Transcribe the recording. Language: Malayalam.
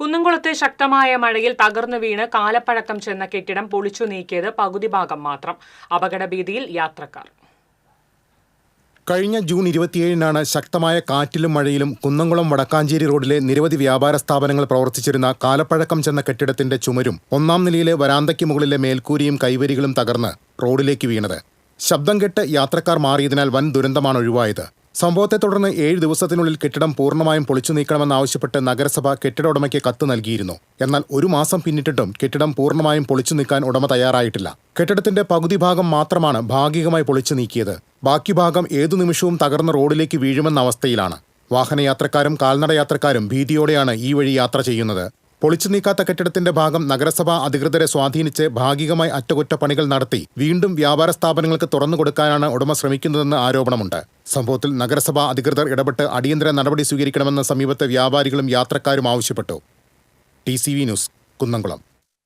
കുന്നംകുളത്തെ ശക്തമായ മഴയിൽ തകർന്നു വീണ് കാലപ്പഴക്കം ചെന്ന കെട്ടിടം പൊളിച്ചു നീക്കിയത് പകുതി ഭാഗം മാത്രം. അപകടഭീതിയിൽ യാത്രക്കാർ. കഴിഞ്ഞ ജൂൺ ഇരുപത്തിയേഴിനാണ് ശക്തമായ കാറ്റിലും മഴയിലും കുന്നംകുളം വടക്കാഞ്ചേരി റോഡിലെ നിരവധി വ്യാപാര സ്ഥാപനങ്ങൾ പ്രവർത്തിച്ചിരുന്ന കാലപ്പഴക്കം ചെന്ന കെട്ടിടത്തിന്റെ ചുമരും ഒന്നാം നിലയിലെ വരാന്തയ്ക്ക് മുകളിലെ മേൽക്കൂരിയും കൈവരികളും തകർന്ന് റോഡിലേക്ക് വീണത്. ശബ്ദം കെട്ട് യാത്രക്കാർ മാറിയതിനാൽ വൻ ദുരന്തമാണ് ഒഴിവായത്. സംഭവത്തെ തുടർന്ന് ഏഴ് ദിവസത്തിനുള്ളിൽ കെട്ടിടം പൂർണമായും പൊളിച്ചു നീക്കണമെന്നാവശ്യപ്പെട്ട് നഗരസഭ കെട്ടിട ഉടമയ്ക്ക് കത്ത് നൽകിയിരുന്നു. എന്നാൽ ഒരു മാസം പിന്നിട്ടിട്ടും കെട്ടിടം പൂർണമായും പൊളിച്ചു നീക്കാൻ ഉടമ തയ്യാറായിട്ടില്ല. കെട്ടിടത്തിന്റെ പകുതി ഭാഗം മാത്രമാണ് ഭാഗികമായി പൊളിച്ചു നീക്കിയത്. ബാക്കി ഭാഗം ഏതു നിമിഷവും തകർന്ന റോഡിലേക്ക് വീഴുമെന്ന അവസ്ഥയിലാണ്. വാഹനയാത്രക്കാരും കാൽനടയാത്രക്കാരും ഭീതിയോടെയാണ് ഈ വഴി യാത്ര ചെയ്യുന്നത്. പൊളിച്ചു നീക്കാത്ത കെട്ടിടത്തിന്റെ ഭാഗം നഗരസഭാ അധികൃതരെ സ്വാധീനിച്ച് ഭാഗികമായി അറ്റകുറ്റപ്പണികൾ നടത്തി. വീണ്ടും വ്യാപാര സ്ഥാപനങ്ങൾക്ക് തുറന്നുകൊടുക്കാനാണ് ഉടമ ശ്രമിക്കുന്നതെന്ന് ആരോപണമുണ്ട്. സംഭവത്തിൽ നഗരസഭാ അധികൃതർ ഇടപെട്ട് അടിയന്തര നടപടി സ്വീകരിക്കണമെന്ന് സമീപത്തെ വ്യാപാരികളും യാത്രക്കാരും ആവശ്യപ്പെട്ടു. T news Kunnamkulam.